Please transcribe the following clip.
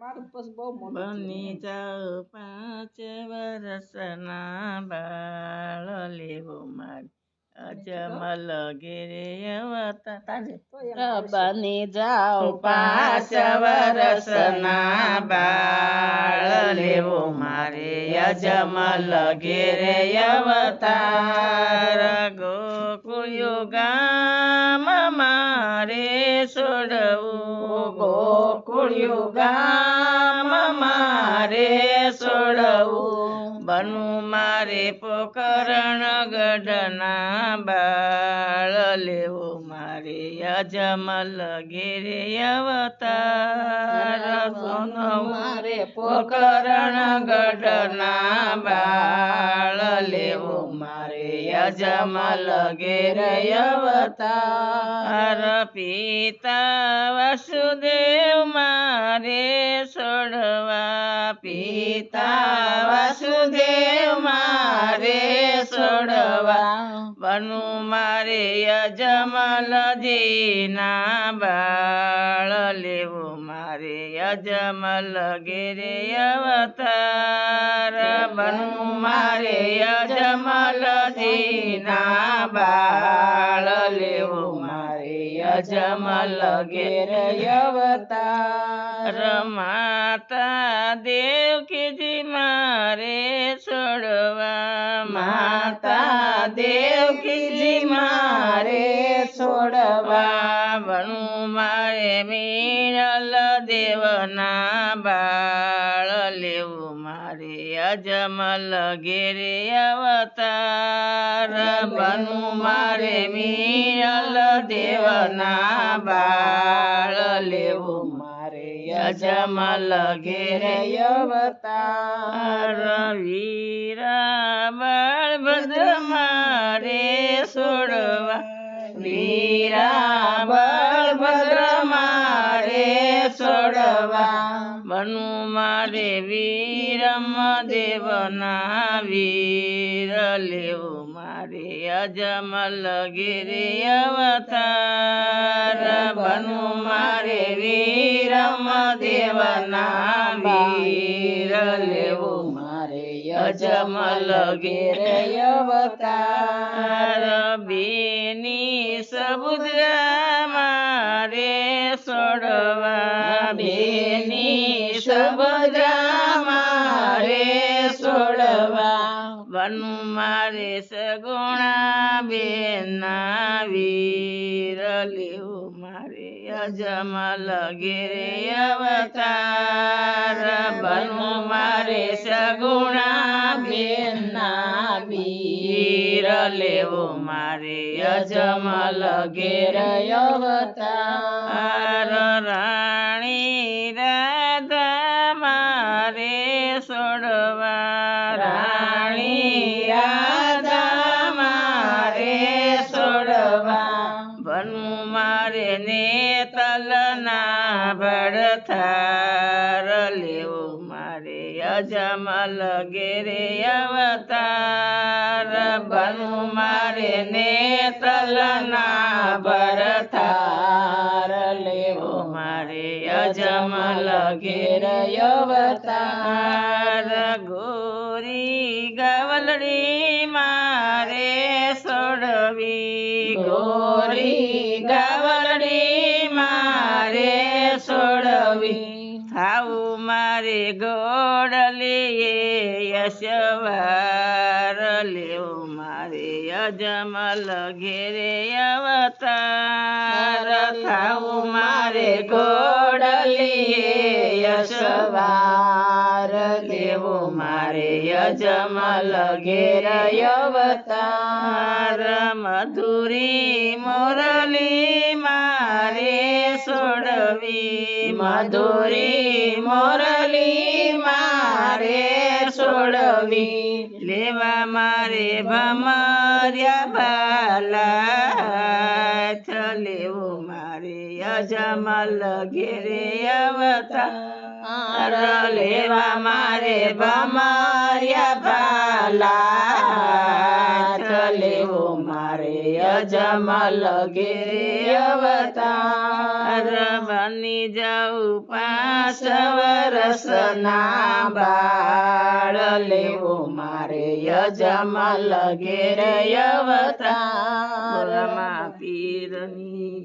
મારું પછી બહુ મોટું બની જાઓ પાંચ વરસના બાળ લેવો મારી અજમલ ઘેરે અવતા તારે તો મારે બનવું મારે પોકરણ ગઢના બાળ લેવો. મારે અજમલ ઘેરે અવતાર. સોનું મારે પોકરણ ગઢના બાળ લેવું. ઘેરે અવતાર. પિતા વસુદેવ મારે છોડવા. પિતા વસુદેવ મારે છોડવા. બનુ મારે અજમલજીના બાળ. લેવું મારે અજમલ ઘેરે અવતાર. બનુ મારે અજમલજીના બાળ લેવું મારે અજમલ લગે અવતાર. માતા દેવકીજી મારે છોડવા. માતા દેવકીજી મારે છોડવા. બનવું મારે મીણલ દેવના લેવું મારે અજમલ ઘેરે અવતાર. બનવું મારે મીરલ દેવના બાળ. લેવું મારે અજમલ ઘેરે અવતાર. વીરા બળભદ્ર મારે છોડવા વીરા બળભદ્ર બનુ મારે વીરમ દેવના વીર લેવું મારે અજમલ ગિરે અવતાર. બનુ મારે વીરમ દેવના વીર લેવું મારે અજમલ ગિરે અવતાર. બેની સમુદ્ર મારે છોડવા બેની સમુદ્ર મારે છોડવા બનુ મારે સગુણા બેના વીર લેવું મારે અજમલ લગેરે અવતાર. બનુ મારે સગુણા બેના વીર લેવું મારે અજમલ ઘેરે અવતાર. રાણી મારે છોડવા રાણી રાધા મારે છોડવા બનુ મારે ને તલના ભડથાર લેવું મારે અજમલ ઘેરે અવતાર મારે અજમલ ઘેરે અવતાર ગોરી ગવલડી મારે છોડવી ગોરી ગવલડી મારે છોડવી થાવું મારે ગોડલીએ યશવાર લેવું મારે અજમલ ઘેરે અવતાર થાવું મારે ગોડલીએ યશવાર દેવો મારે યજમલ ઘેર અવતાર મધુરી મોરલી મારે સોડવી. મધુરી મોરલી મારે સોડવી. લેવા મારે ભમર્યા બાલા લેવો મારે યજમલ ઘેરે અવતાર લેવા મારે ભમર્યા ભાલા લેવો મારે યજમલ ઘેરે અવતાર. બની જાઉં પાંચ વરસના બાળ લેવો મારે યજમલ ઘેરે અવતાર. પીરની